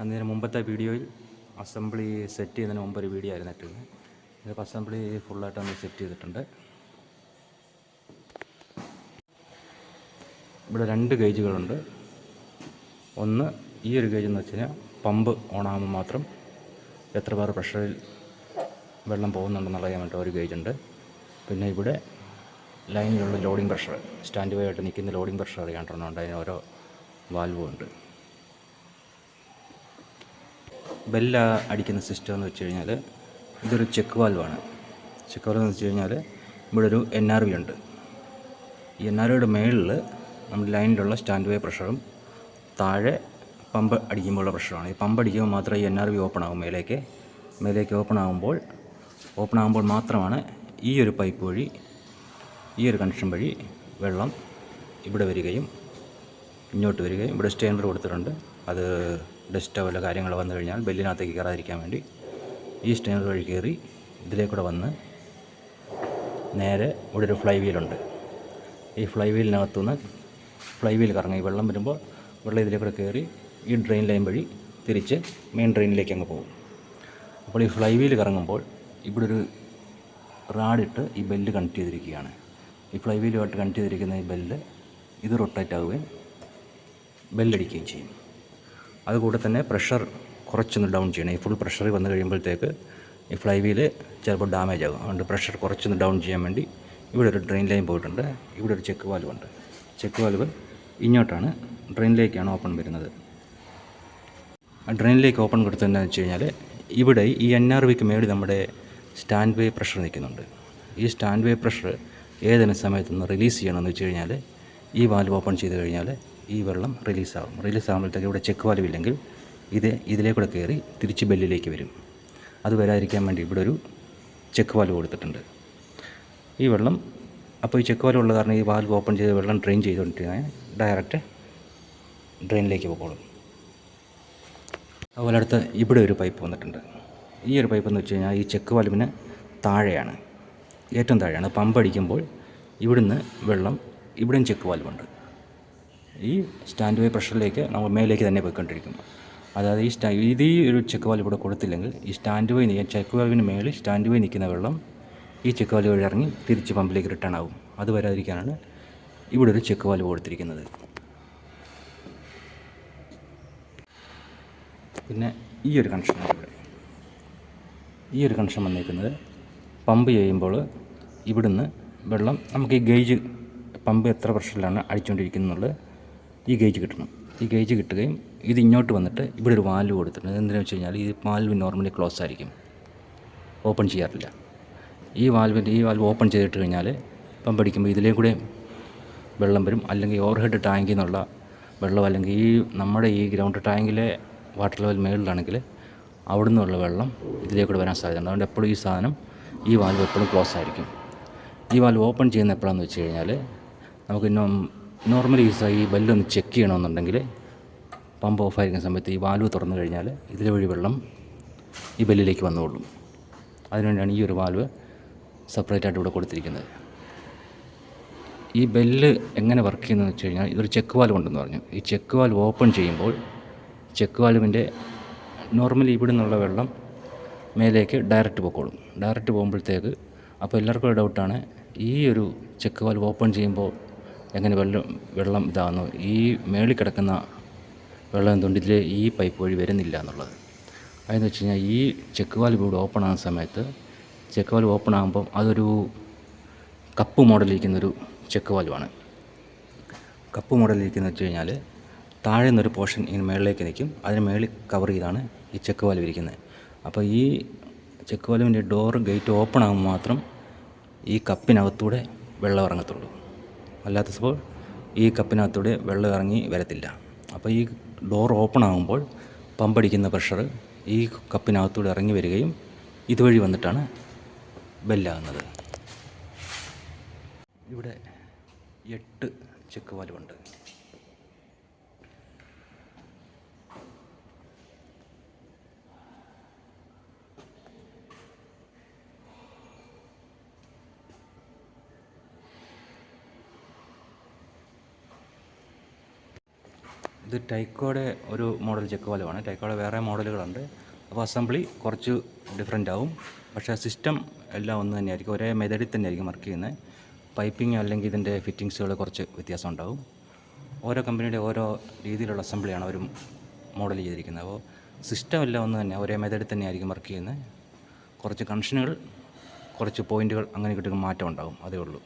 അന്നേരം മുമ്പത്തെ വീഡിയോയിൽ അസംബ്ലി സെറ്റ് ചെയ്യുന്നതിന് മുമ്പ് ഒരു വീഡിയോ ആയിരുന്നു ഇട്ടിരുന്നത് ഇതിപ്പോൾ അസംബ്ലി ഫുള്ളായിട്ട് ഒന്ന് സെറ്റ് ചെയ്തിട്ടുണ്ട്. ഇവിടെ രണ്ട് ഗേജുകളുണ്ട് ഒന്ന് ഈ ഒരു ഗേജ് എന്ന് വെച്ച് കഴിഞ്ഞാൽ പമ്പ് ഓണാകുമ്പോൾ മാത്രം എത്ര പേർ പ്രഷറിൽ വെള്ളം പോകുന്നുണ്ടെന്നുള്ള അറിയാൻ വേണ്ടി ഒരു ഉണ്ട്. പിന്നെ ഇവിടെ ലൈനിലുള്ള ലോഡിംഗ് പ്രഷർ സ്റ്റാൻഡ് ബൈ ആയിട്ട് നിൽക്കുന്ന ലോഡിംഗ് പ്രഷർ അറിയാണ്ടുണ്ട് അതിന് ഓരോ വാൽവും ഉണ്ട്. ബെല്ല അടിക്കുന്ന സിസ്റ്റം എന്ന് വെച്ച് കഴിഞ്ഞാൽ ഇതൊരു ചെക്ക് വാൽവാണ്. ചെക്ക് വാൽവ് എന്ന് വെച്ച് കഴിഞ്ഞാൽ ഇവിടെ ഒരു എൻ ആർ വി ഉണ്ട്. ഈ എൻ ആർ വിയുടെ മേളിൽ നമ്മുടെ ലൈനിലുള്ള സ്റ്റാൻഡ് വേ പ്രഷറും താഴെ പമ്പ് അടിക്കുമ്പോഴുള്ള പ്രഷറാണ് ഈ പമ്പ് അടിക്കുമ്പോൾ മാത്രമേ ഈ എൻ ആർ വി ഓപ്പൺ ആകും മേലേക്ക്. മേലേക്ക് ഓപ്പൺ ആകുമ്പോൾ ഓപ്പൺ ആകുമ്പോൾ മാത്രമാണ് ഈ ഒരു പൈപ്പ് വഴി ഈ ഒരു കണക്ഷൻ വഴി വെള്ളം ഇവിടെ വരികയും ഇങ്ങോട്ട് വരികയും ഇവിടെ സ്റ്റാൻഡർ കൊടുത്തിട്ടുണ്ട്. അത് ഡസ്റ്റോ വല്ല കാര്യങ്ങൾ വന്നു കഴിഞ്ഞാൽ ബെല്ലിനകത്തേക്ക് കയറാതിരിക്കാൻ വേണ്ടി ഈ സ്റ്റെയിനർ വഴി കയറി ഇതിലേക്കൂടെ വന്ന് നേരെ ഇവിടെ ഒരു ഫ്ലൈ വീലുണ്ട് ഈ ഫ്ലൈ വീലിനകത്തുനിന്ന് ഫ്ലൈ വീൽ കറങ്ങി വെള്ളം വരുമ്പോൾ വെള്ളം ഇതിലേക്കൂടെ കയറി ഈ ഡ്രെയിൻ ലൈൻ വഴി തിരിച്ച് മെയിൻ ഡ്രെയിനിലേക്ക് അങ്ങ് പോകും. അപ്പോൾ ഈ ഫ്ലൈ വീൽ കറങ്ങുമ്പോൾ ഇവിടെ ഒരു റാഡിട്ട് ഈ ബെല്ല് കണക്ട് ചെയ്തിരിക്കുകയാണ്. ഈ ഫ്ലൈ വീലുമായിട്ട് കണക്ട് ചെയ്തിരിക്കുന്ന ഈ ബെല്ല് ഇത് റൊട്ടേറ്റ് ആവുകയും ബെല്ലടിക്കുകയും ചെയ്യും. അതുകൂടെ തന്നെ പ്രഷർ കുറച്ചൊന്ന് ഡൗൺ ചെയ്യണം. ഈ ഫുൾ പ്രഷർ വന്നു കഴിയുമ്പോഴത്തേക്ക് ഈ ഫ്ലൈ വീൽ ചിലപ്പോൾ ഡാമേജ് ആകും. അതുകൊണ്ട് പ്രഷർ കുറച്ചൊന്ന് ഡൗൺ ചെയ്യാൻ വേണ്ടി ഇവിടെ ഒരു ഡ്രെയിൻ ലൈൻ പോയിട്ടുണ്ട്. ഇവിടെ ഒരു ചെക്ക് വാൽവ് ഉണ്ട്. ചെക്ക് വാൽവ് ഇങ്ങോട്ടാണ്. ഡ്രെയിനിലേക്കാണ് ഓപ്പൺ വരുന്നത്. ഡ്രെയിനിലേക്ക് ഓപ്പൺ കൊടുത്തതെന്ന് വെച്ച് കഴിഞ്ഞാൽ ഇവിടെ ഈ എൻ ആർ വിക്ക് മേടി നമ്മുടെ സ്റ്റാൻഡ് വേ പ്രഷർ നിൽക്കുന്നുണ്ട്. ഈ സ്റ്റാൻഡ് വേ പ്രഷർ ഏതെങ്കിലും സമയത്തൊന്ന് റിലീസ് ചെയ്യണമെന്ന് വെച്ച് കഴിഞ്ഞാൽ ഈ വാൽവ് ഓപ്പൺ ചെയ്ത് കഴിഞ്ഞാൽ ഈ വെള്ളം റിലീസാകും റിലീസ് ആകുമ്പോഴത്തേക്ക് ഇവിടെ ചെക്ക് വാൽവ് ഇല്ലെങ്കിൽ ഇത് ഇതിലേക്കൂടെ കയറി തിരിച്ച് ബെല്ലിലേക്ക് വരും. അത് വരാതിരിക്കാൻ വേണ്ടി ഇവിടെ ഒരു ചെക്ക് വാൽവ് കൊടുത്തിട്ടുണ്ട്. ഈ വെള്ളം അപ്പോൾ ഈ ചെക്ക് വാൽവ് ഉള്ള കാരണം ഈ വാൽവ് ഓപ്പൺ ചെയ്ത് വെള്ളം ഡ്രെയിൻ ചെയ്തുകൊണ്ടിരിക്കുന്ന ഡയറക്റ്റ് ഡ്രെയിനിലേക്ക് പോകോളും അതുപോലെ അടുത്ത് ഇവിടെ ഒരു പൈപ്പ് വന്നിട്ടുണ്ട്. ഈ ഒരു പൈപ്പ് എന്ന് വെച്ച് കഴിഞ്ഞാൽ ഈ ചെക്ക് വാൽവിന് താഴെയാണ്. ഏറ്റവും താഴെയാണ്. പമ്പ് അടിക്കുമ്പോൾ ഇവിടുന്ന് വെള്ളം ഇവിടെയും ചെക്ക് വാൽവുണ്ട് ഈ സ്റ്റാൻഡ് ബൈ പ്രഷറിലേക്ക് നമ്മൾ മേലേക്ക് തന്നെ പോയിക്കൊണ്ടിരിക്കും അതായത് ഈ സ്റ്റാ ഇത് ഈ ഒരു ചെക്ക് വാൽവ് ഇവിടെ കൊടുത്തില്ലെങ്കിൽ ഈ സ്റ്റാൻഡ് ബൈ ചെക്ക് വാൽവിന് മേളിൽ സ്റ്റാൻഡ് ബൈ നിൽക്കുന്ന വെള്ളം ഈ ചെക്ക് വാൽവ് വഴി ഇറങ്ങി തിരിച്ച് പമ്പിലേക്ക് റിട്ടേൺ ആകും അത് വരാതിരിക്കാനാണ് ഇവിടെ ഒരു ചെക്ക് വാൽവ് കൊടുത്തിരിക്കുന്നത്. പിന്നെ ഈ ഒരു കണക്ഷൻ ഇവിടെ. ഈ ഒരു കണക്ഷൻ വന്നിരിക്കുന്നത് പമ്പ് ചെയ്യുമ്പോൾ ഇവിടുന്ന് വെള്ളം നമുക്ക് ഈ ഗേജ് പമ്പ് എത്ര പ്രഷറിലാണ് അടിച്ചുകൊണ്ടിരിക്കുന്നുള്ളത് ഈ ഗേജ് കിട്ടണം. ഈ ഗേജ് കിട്ടുകയും ഇത് ഇങ്ങോട്ട് വന്നിട്ട് ഇവിടെ ഒരു വാൽവ് കൊടുത്തിട്ടുണ്ട്. എന്തിനാണെന്ന് വെച്ച് കഴിഞ്ഞാൽ ഈ വാൽവ് നോർമലി ക്ലോസ് ആയിരിക്കും. ഓപ്പൺ ചെയ്യാറില്ല. ഈ വാൽവിന്റെ ഈ വാൽവ് ഓപ്പൺ ചെയ്തിട്ട് കഴിഞ്ഞാൽ പമ്പ് അടിക്കുമ്പോൾ ഇതിലേ കൂടെ വെള്ളം വരും. അല്ലെങ്കിൽ ഓവർഹെഡ് ടാങ്കിൽ നിന്നുള്ള വെള്ളം അല്ലെങ്കിൽ ഈ നമ്മുടെ ഈ ഗ്രൗണ്ട് ടാങ്കിലെ വാട്ടർ ലെവൽ മേളിലാണെങ്കിൽ അവിടെ നിന്നുള്ള വെള്ളം ഇതിലേക്കൂടെ വരാൻ സാധ്യതയുണ്ട്. അതുകൊണ്ട് എപ്പോഴും ഈ സാധനം ഈ വാൽവ് എപ്പോഴും ക്ലോസ് ആയിരിക്കും. ഈ വാൽവ് ഓപ്പൺ ചെയ്യുന്ന എപ്പോഴാണെന്ന് വെച്ച് കഴിഞ്ഞാൽ നമുക്ക് നോർമലി യൂസ് ആയി ഈ ബെല്ലൊന്ന് ചെക്ക് ചെയ്യണമെന്നുണ്ടെങ്കിൽ പമ്പ് ഓഫായിരിക്കുന്ന സമയത്ത് ഈ വാൽവ് തുറന്നു കഴിഞ്ഞാൽ ഇതിലെ വഴി വെള്ളം ഈ ബെല്ലിലേക്ക് വന്നുകൊള്ളും അതിനുവേണ്ടിയാണ് ഈ ഒരു വാൽവ് സെപ്പറേറ്റ് ആയിട്ട് ഇവിടെ കൊടുത്തിരിക്കുന്നത്. ഈ ബെല്ല് എങ്ങനെ വർക്ക് ചെയ്യുന്നതെന്ന് വെച്ച് കഴിഞ്ഞാൽ ഇതൊരു ചെക്ക് വാൽവ് ഉണ്ടെന്ന് പറഞ്ഞു. ഈ ചെക്ക് വാൽവ് ഓപ്പൺ ചെയ്യുമ്പോൾ ചെക്ക് വാൽവിന്റെ നോർമലി ഇവിടെ നിന്നുള്ള വെള്ളം മേലേക്ക് ഡയറക്റ്റ് പൊക്കോളും. ഡയറക്റ്റ് പോകുമ്പോഴത്തേക്ക് അപ്പോൾ എല്ലാവർക്കും ഒരു ഡൗട്ടാണ് ഈ ഒരു ചെക്ക് വാൽവ് ഓപ്പൺ ചെയ്യുമ്പോൾ എങ്ങനെ വെള്ളം വെള്ളം ഇതാകുന്നു ഈ മേളിൽ കിടക്കുന്ന വെള്ളം എന്തുകൊണ്ട് ഇതിൽ ഈ പൈപ്പ് വഴി വരുന്നില്ല എന്നുള്ളത്? അതെന്ന് വെച്ച് കഴിഞ്ഞാൽ ഈ ചെക്ക് വാൽവ് ഇവിടെ ഓപ്പൺ ആകുന്ന സമയത്ത് ചെക്ക് വാൽവ് ഓപ്പൺ ആകുമ്പം അതൊരു കപ്പ് മോഡലിരിക്കുന്നൊരു ചെക്ക് വാൽവാണ് കപ്പ് മോഡലിരിക്കുന്നത് വെച്ച് കഴിഞ്ഞാൽ താഴെ നിന്നൊരു പോർഷൻ ഇങ്ങനെ മേളിലേക്ക് നിൽക്കും. അതിന് മേളിൽ കവർ ചെയ്താണ് ഈ ചെക്ക് വാൽവ് ഇരിക്കുന്നത്. അപ്പോൾ ഈ ചെക്ക് വാൽവിന്റെ ഡോർ ഗേറ്റ് ഓപ്പൺ ആകുമ്പോൾ മാത്രം ഈ കപ്പിനകത്തൂടെ വെള്ളം ഇറങ്ങത്തുള്ളൂ. അല്ലാത്തപ്പോൾ ഈ കപ്പിനകത്തൂടെ വെള്ളം ഇറങ്ങി വരത്തില്ല. അപ്പോൾ ഈ ഡോർ ഓപ്പൺ ആകുമ്പോൾ പമ്പടിക്കുന്ന പ്രഷർ ഈ കപ്പിനകത്തൂടെ ഇറങ്ങി വരികയും ഇതുവഴി വന്നിട്ടാണ് ബെല്ലാകുന്നത്. ഇവിടെ എട്ട് ചെക്ക് വാൽവുണ്ട്. ഇത് ടൈക്കോയുടെ ഒരു മോഡൽ ചെക്ക് പോലെയാണ് ടൈക്കോയുടെ വേറെ മോഡലുകളുണ്ട്. അപ്പോൾ അസംബ്ലി കുറച്ച് ഡിഫറെന്റ് ആവും. പക്ഷേ സിസ്റ്റം എല്ലാം ഒന്ന് തന്നെയായിരിക്കും. ഒരേ മെതഡിൽ തന്നെയായിരിക്കും വർക്ക് ചെയ്യുന്നത്. പൈപ്പിംഗ് അല്ലെങ്കിൽ ഇതിന്റെ ഫിറ്റിങ്സുകൾ കുറച്ച് വ്യത്യാസം ഉണ്ടാവും. ഓരോ കമ്പനിയുടെ ഓരോ രീതിയിലുള്ള അസംബ്ലിയാണ് അവർ മോഡൽ ചെയ്തിരിക്കുന്നത്. അപ്പോൾ സിസ്റ്റം എല്ലാം ഒന്ന് തന്നെ ഒരേ മെതഡിൽ തന്നെയായിരിക്കും വർക്ക് ചെയ്യുന്നത്. കുറച്ച് കണക്ഷനുകൾ കുറച്ച് പോയിന്റുകൾ അങ്ങനെ കിട്ടുന്ന മാറ്റം ഉണ്ടാകും അതേ ഉള്ളൂ.